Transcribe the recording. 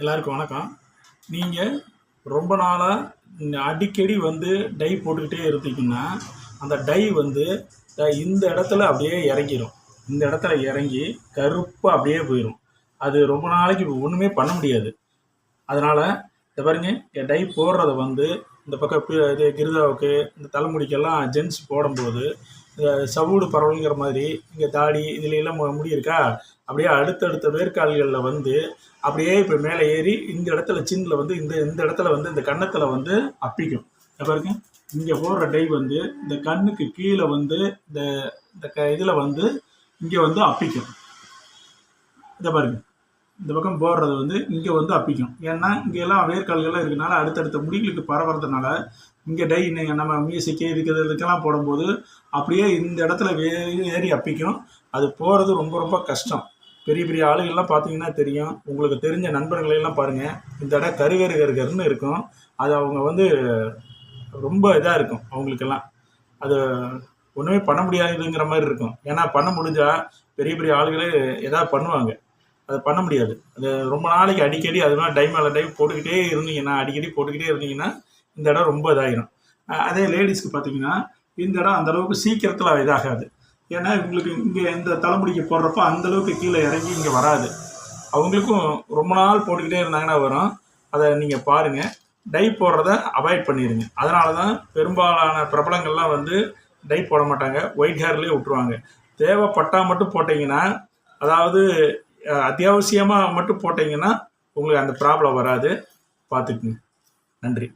எல்லாருக்கும் வணக்கம். நீங்கள் ரொம்ப நாளாக அடிக்கடி வந்து டை போட்டுக்கிட்டே இருந்தீங்கன்னா அந்த டை வந்து இந்த இடத்துல அப்படியே இறங்கிடும் இந்த இடத்துல இறங்கி கருப்பாக அப்படியே போயிடும் அது ரொம்ப நாளைக்கு ஒன்றுமே பண்ண முடியாது. அதனால் இந்த பாருங்க என் டை போடுறத வந்து இந்த பக்கம் இது கிருதாவுக்கு இந்த தலைமுடிக்கெல்லாம் ஜென்ஸ் போடும்போது சவுடு பரவலுங்கிற மாதிரி இங்கே தாடி இதுல எல்லாம் முடி இருக்கா அப்படியே அடுத்தடுத்த வேர்க்கால்களில் வந்து அப்படியே இப்போ மேலே ஏறி இந்த இடத்துல சின்னில் வந்து இந்த இந்த இடத்துல வந்து இந்த கன்னத்தில் வந்து அப்பிக்கும். இதை பாருங்க. இங்கே போடுற டை வந்து இந்த கண்ணுக்கு கீழே வந்து இந்த இந்த க இதில் வந்து இங்கே வந்து அப்பிக்கும். இதை பாருங்க. இந்த பக்கம் போடுறது வந்து இங்கே வந்து அப்பிக்கும். ஏன்னா இங்கே எல்லாம் வேர்க்கால்கள்லாம் இருக்கனால அடுத்தடுத்த முடிகளுக்கு பரவுறதுனால இங்கே டை நம்ம மியூசிக்கு இருக்கிறது இதுக்கெல்லாம் போடும்போது அப்படியே இந்த இடத்துல ஏறி ஏறி அப்பிக்கும். அது போகிறது ரொம்ப ரொம்ப கஷ்டம். பெரிய பெரிய ஆளுகள்லாம் பார்த்தீங்கன்னா தெரியும். உங்களுக்கு தெரிஞ்ச நண்பர்களையெல்லாம் பாருங்கள் இந்த இடம் கருகரு கருகருன்னு இருக்கும். அது அவங்க வந்து ரொம்ப இதாக இருக்கும் அவங்களுக்கெல்லாம். அது ஒன்றுமே பண்ண முடியாதுங்கிற மாதிரி இருக்கும். ஏன்னா பண்ண முடிஞ்சால் பெரிய பெரிய ஆளுகளே எதாவது பண்ணுவாங்க. அதை பண்ண முடியாது. அது ரொம்ப நாளைக்கு அடிக்கடி அது மாதிரி டைம் மேலே டைம் போட்டுக்கிட்டே இருந்தீங்கன்னா அடிக்கடி போட்டுக்கிட்டே இருந்தீங்கன்னா இந்த இடம் ரொம்ப இதாகிடும் அதே லேடிஸ்க்கு பார்த்தீங்கன்னா இந்த இடம் அந்த அளவுக்கு சீக்கிரத்தில் இதாகாது. ஏன்னா இவங்களுக்கு இங்கே இந்த தலைமுடிக்கு போடுறப்போ அந்தளவுக்கு கீழே இறங்கி இங்கே வராது. அவங்களுக்கும் ரொம்ப நாள் போட்டுக்கிட்டே இருந்தாங்கன்னா வரும். அதை நீங்கள் பாருங்கள் டை போடுறத அவாய்ட் பண்ணிடுங்க அதனால தான் பெரும்பாலான பிரபலங்கள்லாம் வந்து டை போட மாட்டாங்க. ஒயிட் ஹேர்லேயே விட்ருவாங்க தேவைப்பட்டால் மட்டும் போட்டிங்கன்னா அதாவது அத்தியாவசியமாக மட்டும் போட்டிங்கன்னா உங்களுக்கு அந்த ப்ராப்ளம் வராது. பார்த்துக்குங்க. நன்றி.